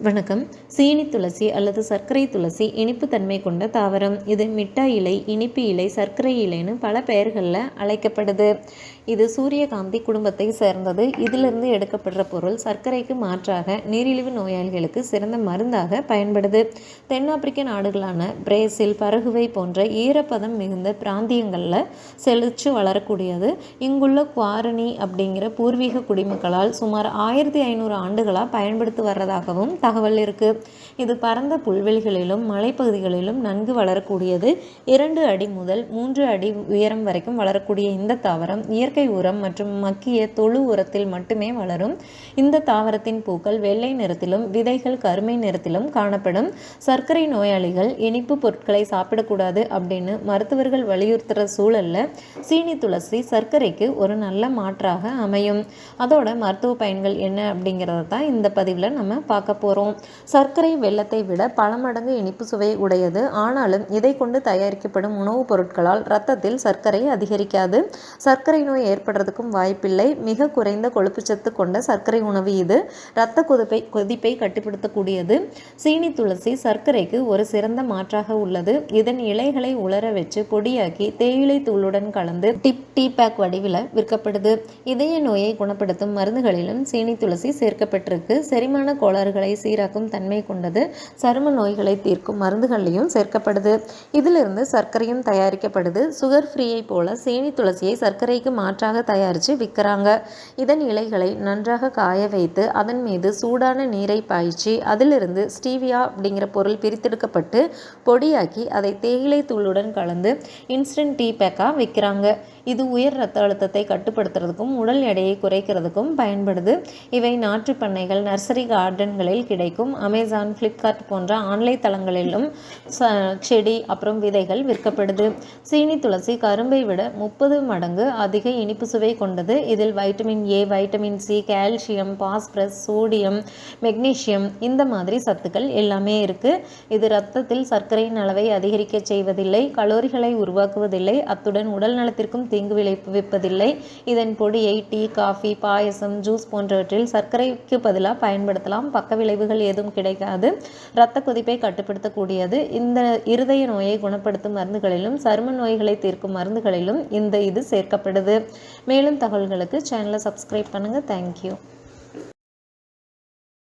வணக்கம். சீனி துளசி அல்லது சர்க்கரை துளசி இனிப்பு தன்மை கொண்ட தாவரம். இது மிட்டாய் இலை இனிப்பு இலை சர்க்கரை இலைன்னு பல பெயர்களில் அழைக்கப்படுது. இது சூரியகாந்தி குடும்பத்தை சேர்ந்தது. இதிலிருந்து எடுக்கப்படுற பொருள் சர்க்கரைக்கு மாற்றாக நீரிழிவு நோயாளிகளுக்கு சிறந்த மருந்தாக பயன்படுது. தென்னாப்பிரிக்க நாடுகளான பிரேசில் பரகுவை போன்ற ஈரப்பதம் மிகுந்த பிராந்தியங்களில் செழிச்சு வளரக்கூடியது. இங்குள்ள குவாரணி அப்படிங்கிற பூர்வீக குடிமக்களால் சுமார் ஆயிரத்தி ஐநூறு ஆண்டுகளாக பயன்படுத்தி வர்றதாகவும் தகவல் இருக்குது இது பரந்த புல்வெளிகளிலும் மலைப்பகுதிகளிலும் நன்கு வளரக்கூடியது. இரண்டு அடி முதல் மூன்று அடி உயரம் வரைக்கும் வளரக்கூடிய இந்த தாவரம் இயற்கை உரம் மற்றும் மக்கிய தொழு உரத்தில் மட்டுமே வளரும். இந்த தாவரத்தின் பூக்கள் வெள்ளை நிறத்திலும் விதைகள் கருமை நிறத்திலும் காணப்படும். சர்க்கரை நோயாளிகள் இனிப்பு பொருட்களை சாப்பிடக்கூடாது அப்படின்னு மருத்துவர்கள் வலியுறுத்துகிற சூழல்ல சீனி துளசி சர்க்கரைக்கு ஒரு நல்ல மாற்றாக அமையும். அதோட மருத்துவ பயன்கள் என்ன அப்படிங்கிறத தான் இந்த பதிவில் நம்ம பார்க்க போகிறோம் சர்க்கரை வெள்ளத்தை விட பல மடங்கு இனிப்பு சுவை உடையது. ஆனாலும் இதை கொண்டு தயாரிக்கப்படும் உணவுப் பொருட்களால் இரத்தத்தில் சர்க்கரை அதிகரிக்காது. சர்க்கரை நோய் ஏற்படுறதுக்கும் வாய்ப்பில்லை. மிக குறைந்த கொழுப்புச்சத்து கொண்ட சர்க்கரை உணவு இது. இரத்த கொதிப்பை கொதிப்பை கட்டுப்படுத்தக்கூடியது. சீனி துளசி சர்க்கரைக்கு ஒரு சிறந்த மாற்றாக உள்ளது. இதன் இலைகளை உலர வச்சு பொடியாக்கி தேயிலை தூளுடன் கலந்து டிப் டீ பேக் வடிவில் விற்கப்படுது. இதய நோயை குணப்படுத்தும் மருந்துகளிலும் சீனி துளசி சேர்க்கப்பட்டிருக்கு. செரிமான கோளாறுகளை சீராக்கும் தன்மை கொண்டது. சரும நோய்களை தீர்க்கும் மருந்துகள்லையும் சேர்க்கப்படுது. இதிலிருந்து சர்க்கரையும் தயாரிக்கப்படுது. சுகர் ஃப்ரீயை போல சீனி துளசியை சர்க்கரைக்கு மாற்றாக தயாரித்து விற்கிறாங்க. இதன் இலைகளை நன்றாக காய வைத்து அதன் மீது சூடான நீரை பாய்ச்சி அதிலிருந்து ஸ்டீவியா அப்படிங்கிற பொருள் பிரித்தெடுக்கப்பட்டு பொடியாக்கி அதை தேயிலை தூளுடன் கலந்து இன்ஸ்டன்ட் டீ பேக்காக விற்கிறாங்க. இது உயர் ரத்த அழுத்தத்தை கட்டுப்படுத்துறதுக்கும் உடல் எடையை குறைக்கிறதுக்கும் பயன்படுது. இவை நாற்று பண்ணைகள் நர்சரி கார்டன்களில் கிடைக்கும். அமேசான் ஃப்ளிப்கார்ட் போன்ற ஆன்லைன் தளங்களிலும் ச செடி அப்புறம் விதைகள் விற்கப்படுது. சீனி துளசி கரும்பை விட முப்பது மடங்கு அதிக இனிப்பு சுவை கொண்டது. இதில் vitamin A vitamin C calcium phosphorus sodium magnesium இந்த மாதிரி சத்துக்கள் எல்லாமே இருக்குது இது ரத்தத்தில் சர்க்கரையின் அளவை அதிகரிக்க செய்வதில்லை கலோரிகளை உருவாக்குவதில்லை அத்துடன் உடல் நலத்திற்கும் தீங்கு விளைவிப்பதில்லை இதன் பொடியை டீ காஃபி பாயசம் ஜூஸ் போன்றவற்றில் சர்க்கரைக்கு பதிலாக பயன்படுத்தலாம். பக்க விளைவுகள் எதுவும் கிடைக்காது. இரத்த கொதிப்பை கட்டுப்படுத்தக்கூடியது. இந்த இருதய நோயை குணப்படுத்தும் மருந்துகளிலும் சரும நோய்களை தீர்க்கும் மருந்துகளிலும் இந்த இது சேர்க்கப்படுது. மேலும் தகவல்களுக்கு சேனலை சப்ஸ்கிரைப் பண்ணுங்கள் தேங்க்யூ